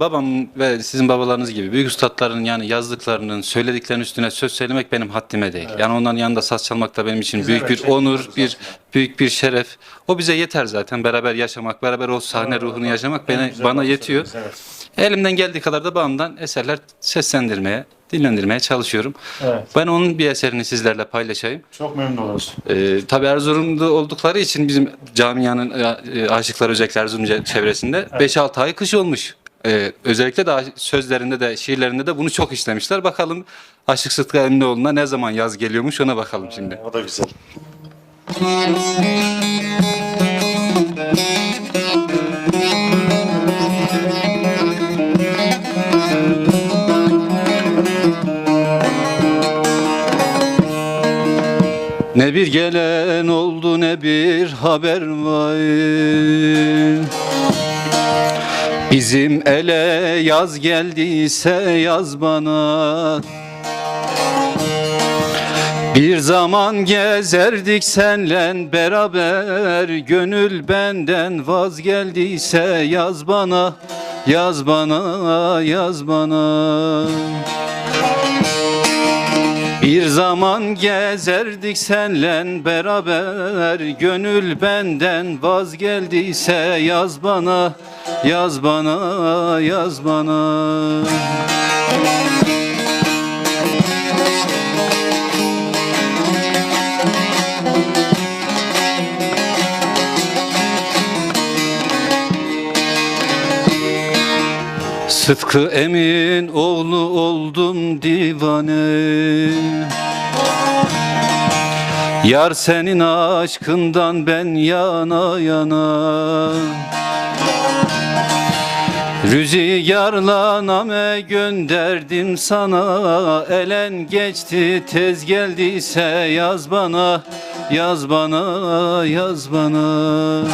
Babam ve sizin babalarınız gibi büyük üstadların yani yazdıklarının, söylediklerinin üstüne söz söylemek benim haddime değil. Yani onların yanında saz çalmak da benim için Biz büyük evet, bir çektik onur, onu bir zaten. büyük bir şeref. O bize yeter zaten. Beraber yaşamak, beraber o sahne ruhunu yaşamak En bana, yetiyor. Evet. Elimden geldiği kadar da babamdan eserler seslendirmeye, dinlendirmeye çalışıyorum. Evet. Ben onun bir eserini sizlerle paylaşayım. Çok memnun oluruz. Ee, tabii Erzurum'da oldukları için bizim camianın e, e, aşıklar özellikle Erzurum çevresinde 5-6 ay kış olmuş. Ee, özellikle de sözlerinde de şiirlerinde de bunu çok işlemişler. Bakalım Aşık Sıtkı Emlioğlu'na ne zaman yaz geliyormuş ona bakalım şimdi. O da güzel. Ne bir gelen oldu ne bir haber var Bizim ele yaz geldiyse yaz bana. Bir zaman gezerdik senle beraber. Gönül benden vaz geldiyse yaz bana Yaz bana, yaz bana bir zaman gezerdik senle beraber Gönül benden vazgeldiyse yaz bana Yaz bana, yaz bana Sıtkı emin oğlu oldum divane. Yar senin aşkından ben yana yana. Rüzgarla name gönderdim sana. Elen geçti tez geldiyse yaz bana Yaz bana, yaz bana.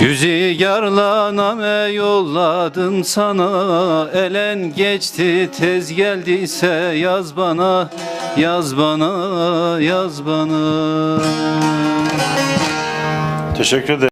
Rüzgarla name yolladın sana Elen geçti tez geldiyse yaz bana Yaz bana, yaz bana Teşekkür ederim.